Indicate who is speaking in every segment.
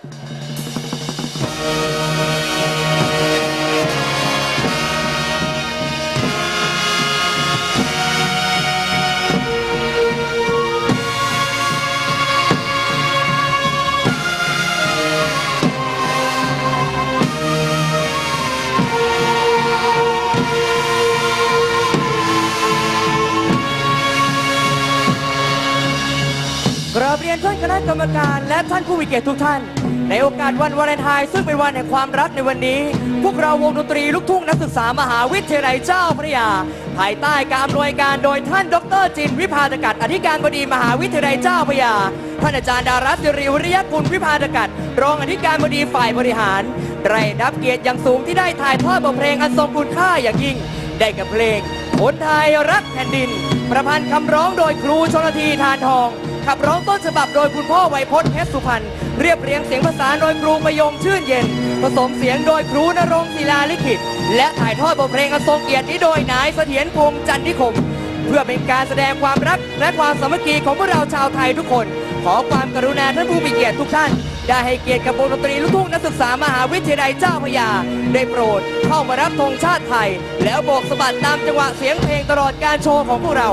Speaker 1: กราบเรียนท่านคณะกรรมการและท่านผู้มีเกียรติทุกท่าน ในโอกาสวันวาเลนไทน์ซึ่งเป็นวันแห่งความรักในวันนี้ พวกเราวงดนตรีลูกทุ่งนักศึกษามหาวิทยาลัยเจ้าพระยา ภายใต้การอำนวยการโดยท่านดรจินวิพาตกัดอธิการบดีมหาวิทยาลัยเจ้าพระยา ท่านอาจารย์ดารัตน์สิริวริยกุลวิพาตกัดรองอธิการบดีฝ่ายบริหารได้รับเกียรติอย่างสูงที่ได้ถ่ายทอดบทเพลงอันทรงคุณค่าอย่างยิ่ง ได้กับเพลงคนไทยรักแผ่นดิน ประพันธ์คำร้องโดยครูชนทีทานทองขับร้องต้นฉบับโดยคุณพ่อไวยพจน์เพชรสุพรรณ เรียบเรียงเสียงประสาโดยครูประยงชื่นเย็น ผสมเสียงโดยครูนรงศิลาลิขิต และถ่ายทอดบทเพลงอันทรงเกียรตินี้โดยนายเสถียรพงษ์จันทิคม เพื่อเป็นการแสดงความรักและความสามัคคีของพวกเราชาวไทยทุกคน ขอความกรุณาท่านผู้มีเกียรติทุกท่าน ได้ให้เกียรติกับวงดนตรีลูกทุ่งนักศึกษามหาวิทยาลัยเจ้าพระยา ได้โปรดเข้ามารับธงชาติไทย แล้วโบกสะบัดตามจังหวะเสียงเพลงตลอดการโชว์ของพวกเรา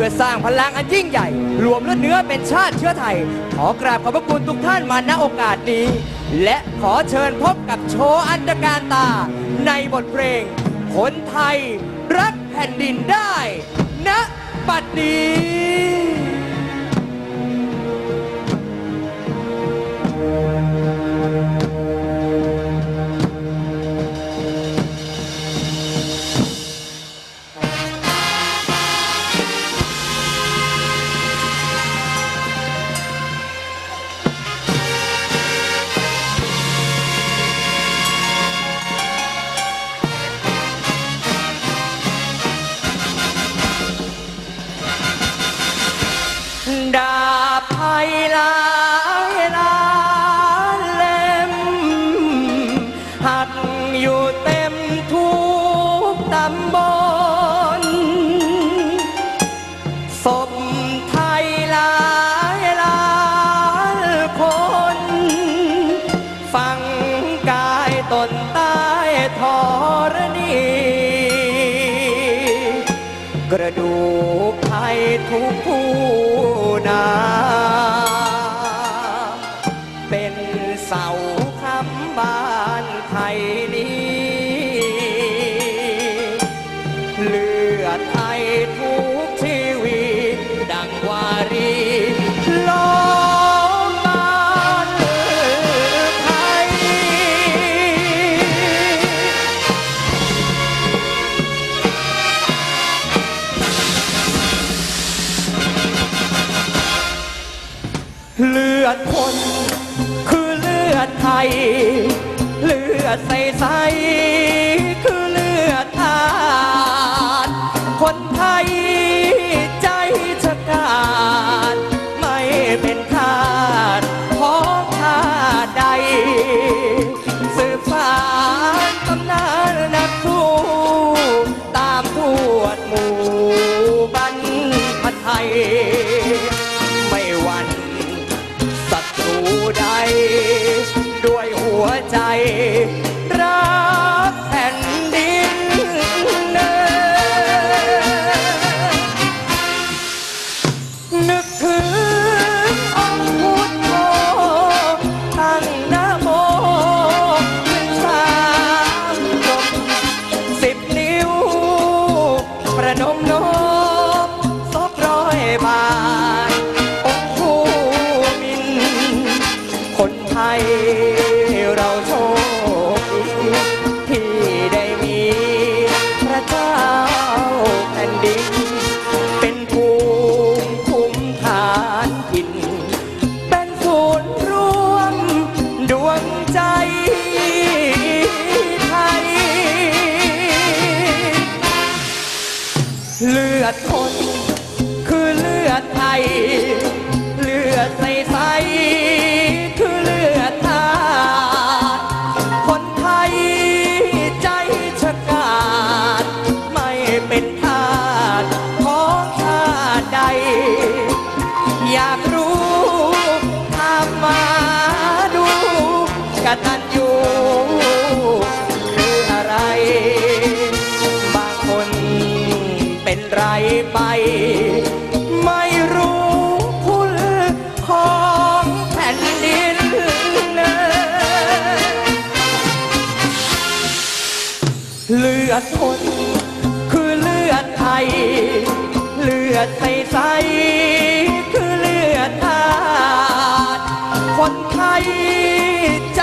Speaker 1: พื่อสร้างพลังอันยิ่งใหญ่ รวมเลือดเนื้อเป็นชาติเชื้อไทย ขอกราบขอบพระคุณทุกท่านมาณโอกาสนี้ และขอเชิญพบกับโชว์อันตรการตา ในบทเพลง คนไทย รักแผ่นดินได้ณบัดนี้ บ กระดูกไทยทุกผู้นา เลือดคน คือเลือดไทย เลือดใสใสคือเลือดทาสคนไทยใจชะกาจไม่เป็นทาสของชาติใด สืบสานตำนานนักสู้ตามทวดหมู่บรรพไทย ใจ เลือดคนคือเลือดไทย เลือดใส ทน คือเลือดไทย เลือดใสใสคือเลือดอาดคนไทยใจ